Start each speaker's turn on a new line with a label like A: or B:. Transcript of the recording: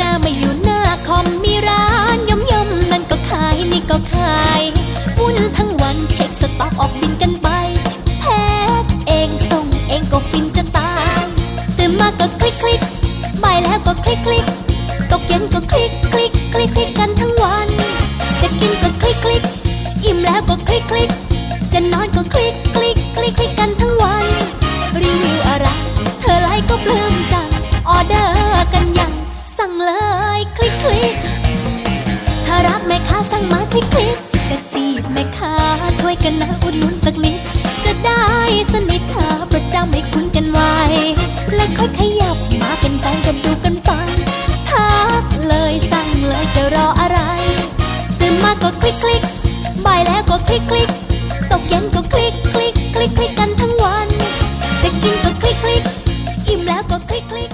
A: หน้าไม่อยู่หน้าคอมมีร้านย่อมย่อมนั่นก็ขายนี่ก็ขายวุ่นทั้งวันเช็คสต็อกออกบินกันไปแพ็คเองส่งเองก็ฟินจะตายตื่นมาก็คลิกคลิกบ่ายแล้วก็คลิกคลิกตกเย็นก็คลิกคลิกคลิกคลิกกันทั้งวัน จะกินก็คลิกคลิกอิ่มแล้วก็คลิกคลิกจะนอนก็คลิกคลิกคลิกคลิกกันทั้งวัน รีวิวอะไร เธอไลค์ก็ปลื้มจังออเดอร์ สั่งเลยคลิกคลิกถ้ารักแม่ค้าสั่งมาคลิกคลิกจะจีบแม่ค้าช่วยกันนะอุดหนุนสักนิด จะได้สนิทถ้าประจาให้คุ้นกันไวและค่อยขยับมาเป็นแฟนกันดูกันไปทักเลยสั่งเลยจะรออะไรตื่นมาก็คลิกคลิกบ่ายแล้วก็คลิกคลิกตกเย็นก็คลิกคลิกคลิกคลิกกันทั้งวัน จะกินก็คลิกคลิกอิ่มแล้วก็คลิกคลิก